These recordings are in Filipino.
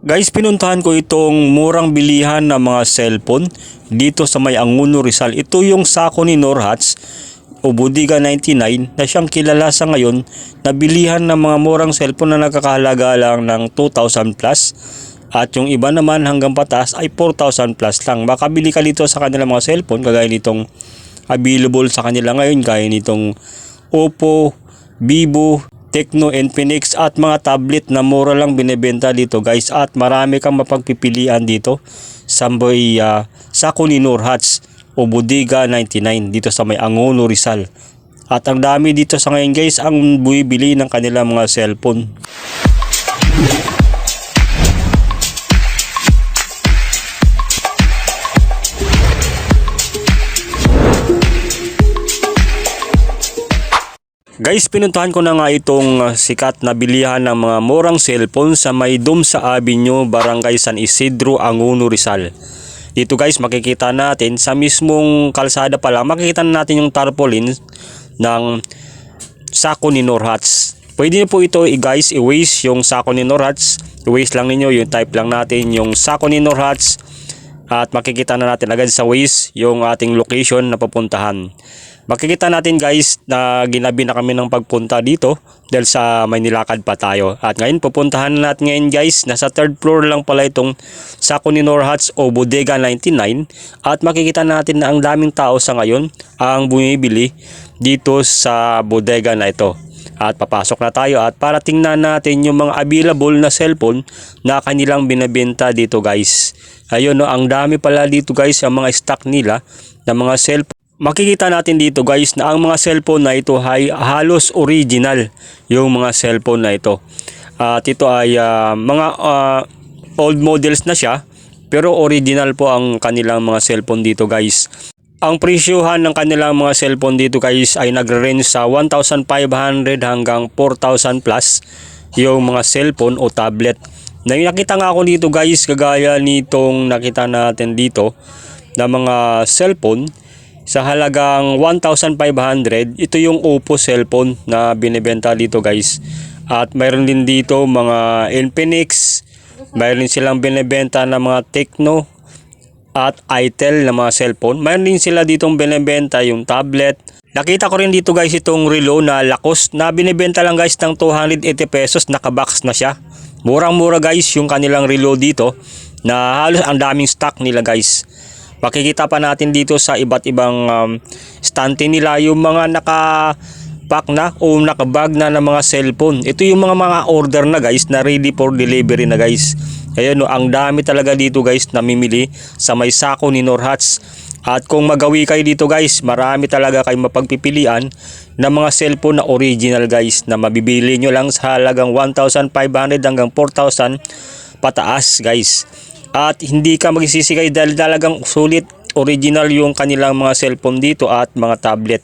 Guys, pinuntahan ko itong murang bilihan ng mga cellphone dito sa may Anguno Rizal. Ito yung sako ni Norhats o Budiga 99 na siyang kilala sa ngayon na bilihan ng mga murang cellphone na nagkakahalaga lang ng 2,000 plus at yung iba naman hanggang pataas ay 4,000 plus lang. Makabili ka dito sa kanilang mga cellphone kagaya nitong available sa kanila ngayon gaya nitong Oppo, Vivo, Tecno, Infinix at mga tablet na mura lang binebenta dito guys at marami kang mapagpipilian dito sa may uh, Sako ni Norhats o Budiga 99 dito sa may Angono Rizal. At ang dami dito sa ngayon guys ang buibili ng kanilang mga cellphone. Guys, pinuntahan ko na nga itong uh, sikat na bilihan ng mga murang cellphone sa may Dum sa Avenue, Barangay San Isidro, Anguno, Rizal. Dito guys, makikita natin sa mismong kalsada pa lang, makikita na natin yung tarpaulin ng sako ni Norhats. Pwede niyo po ito i guys, i-waste yung sako ni Norhats. I-waste lang ninyo, yung type lang natin yung sako ni Norhats at makikita na natin agad sa Waze yung ating location na pupuntahan. Makikita natin guys na ginabi na kami ng pagpunta dito dahil sa may nilakad pa tayo. At ngayon pupuntahan na natin ngayon guys, nasa third floor lang pala itong Sako ni Norhats o Bodega 99 at makikita natin na ang daming tao sa ngayon ang bumibili dito sa bodega na ito. At papasok na tayo at para tingnan natin yung mga available na cellphone na kanilang binebenta dito guys. Ayun no, ang dami pala dito guys ang mga stock nila ng mga cellphone. Makikita natin dito guys na ang mga cellphone na ito ay halos original yung mga cellphone na ito. At ito ay ah, mga ah, old models na siya pero original po ang kanilang mga cellphone dito guys. Ang presyuhan ng kanilang mga cellphone dito guys ay nagre-range sa 1,500 hanggang 4,000 plus yung mga cellphone o tablet. Na nakita nga ako dito guys kagaya nitong nakita natin dito na mga cellphone sa halagang 1,500 ito yung Oppo cellphone na binibenta dito guys. At mayroon din dito mga Infinix mayroon silang binibenta na mga Tecno at Itel na mga cellphone. Mayroon din sila ditong binibenta yung tablet. Nakita ko rin dito guys itong relo na Lacoste na binibenta lang guys ng 280 pesos. Nakabox na siya. Murang mura guys yung kanilang relo dito na halos ang daming stock nila guys Makikita pa natin dito sa iba't ibang um, stante nila yung mga naka pack na o nakabag na ng mga cellphone. Ito yung mga mga order na guys na ready for delivery na guys. Ayan no, ang dami talaga dito guys namimili sa may sako ni Norhats. At kung magawi kayo dito guys, marami talaga kayong mapagpipilian ng mga cellphone na original guys na mabibili nyo lang sa halagang 1,500 hanggang 4,000 pataas guys. At hindi ka magsisisi guys dahil talagang sulit original yung kanilang mga cellphone dito at mga tablet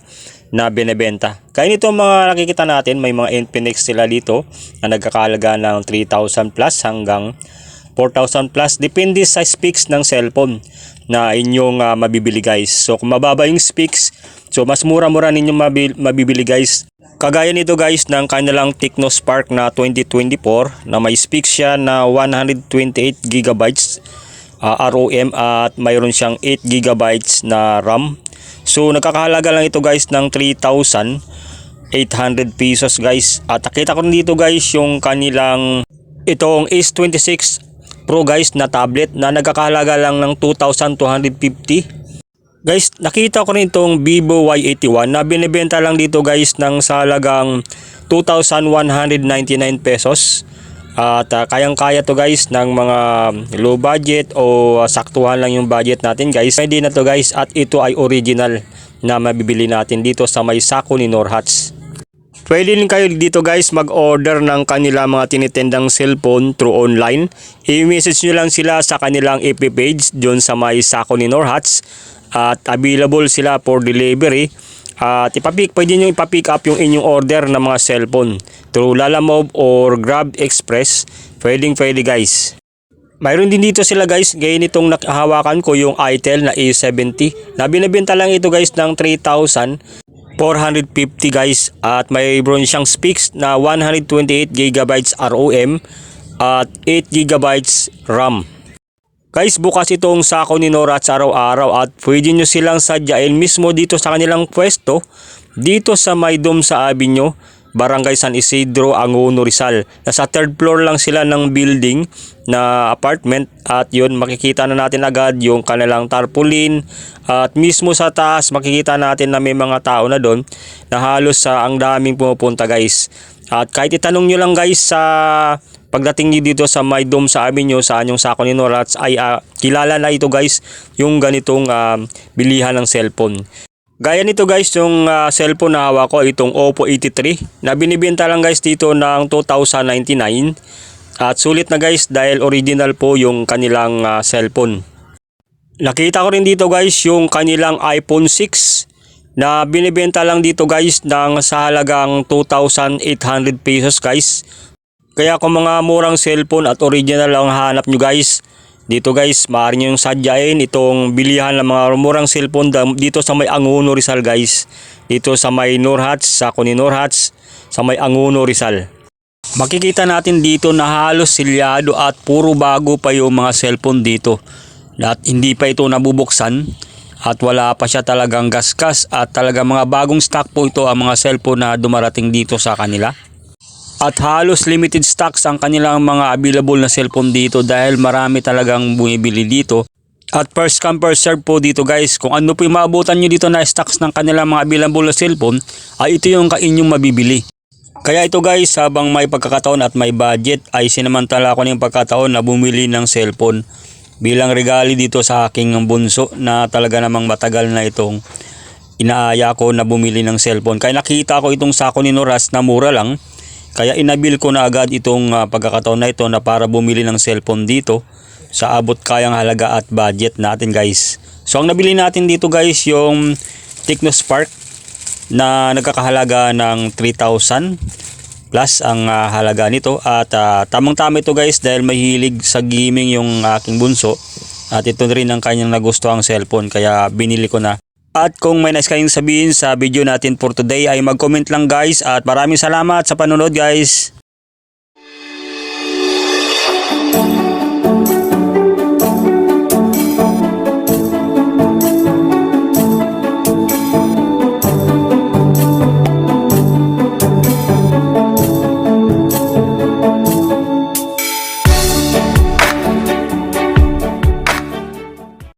na binebenta. Kaya nito mga nakikita natin may mga Infinix sila dito na nagkakalaga ng 3,000 plus hanggang 4,000 plus depende sa specs ng cellphone na inyong uh, mabibili guys. So kung mababa yung specs, so mas mura-mura ninyong mabibili guys. Kagaya nito guys ng kanilang Tecno Spark na 2024 na may specs siya na 128 gigabytes uh, ROM at mayroon siyang 8 gigabytes na RAM. So nagkakahalaga lang ito guys ng 3,800 pesos guys. At nakita ko dito guys yung kanilang itong S26 Pro guys na tablet na nagkakahalaga lang ng 2,250. Guys, nakita ko rin itong Vivo Y81 na binibenta lang dito guys ng sa halagang 2,199 pesos. At uh, kayang-kaya to guys ng mga low budget o uh, saktuhan lang yung budget natin guys. Pwede na to guys at ito ay original na mabibili natin dito sa may sako ni Norhats. Pwede din kayo dito guys mag-order ng kanila mga tinitendang cellphone through online. I-message nyo lang sila sa kanilang FB page doon sa may sako ni Norhats at available sila for delivery. At ipapick, pwede nyo ipapick up yung inyong order ng mga cellphone through Lalamove or Grab Express. Pwedeng pwede guys. Mayroon din dito sila guys, ngayon itong nakahawakan ko yung Itel na A70 na binibenta lang ito guys ng 3,450 guys at mayroon siyang specs na 128 GB ROM at 8GB RAM. Guys, bukas itong sako ni Nora sa araw-araw at pwede nyo silang sadyain mismo dito sa kanilang pwesto dito sa Maydom sa Avenue, Barangay San Isidro, Anguno, Rizal. Nasa third floor lang sila ng building na apartment at yun makikita na natin agad yung kanilang tarpaulin at mismo sa taas makikita natin na may mga tao na doon na halos sa ang daming pumupunta guys. At kahit itanong nyo lang guys sa pagdating niyo dito sa My Dome sa amin nyo, saan yung sako ni Norats ay ah, kilala na ito guys yung ganitong ah, bilihan ng cellphone. Gaya nito guys yung ah, cellphone na hawak ko itong Oppo 83 na binibenta lang guys dito ng 2,099 at sulit na guys dahil original po yung kanilang ah, cellphone. Nakita ko rin dito guys yung kanilang iPhone 6 na binibenta lang dito guys ng sa halagang 2,800 pesos guys. Kaya kung mga murang cellphone at original ang hanap nyo guys, dito guys, maaari nyo yung sadyain itong bilihan ng mga murang cellphone dito sa may Anguno Rizal guys. Dito sa may Norhats, sa Kuni Norhats, sa may Anguno Rizal. Makikita natin dito na halos silyado at puro bago pa yung mga cellphone dito. At hindi pa ito nabubuksan at wala pa siya talagang gasgas at talaga mga bagong stock po ito ang mga cellphone na dumarating dito sa kanila. At halos limited stocks ang kanilang mga available na cellphone dito dahil marami talagang bumibili dito. At first come first serve po dito guys. Kung ano po yung maabutan nyo dito na stocks ng kanilang mga available na cellphone ay ito yung kainyong mabibili. Kaya ito guys habang may pagkakataon at may budget ay sinamantala ko yung pagkataon na bumili ng cellphone bilang regali dito sa aking bunso na talaga namang matagal na itong inaaya ko na bumili ng cellphone. Kaya nakita ko itong sako ni Noras na mura lang. Kaya inabil ko na agad itong ah, pagkakataon na ito na para bumili ng cellphone dito sa abot kayang halaga at budget natin guys. So ang nabili natin dito guys yung Tecno Spark na nagkakahalaga ng 3,000 plus ang ah, halaga nito at ah, tamang-tama ito guys dahil mahilig sa gaming yung aking bunso at ito rin ang kanyang nagustuhang cellphone kaya binili ko na. At kung may nais kayong sabihin sa video natin for today ay mag-comment lang guys at maraming salamat sa panonood guys.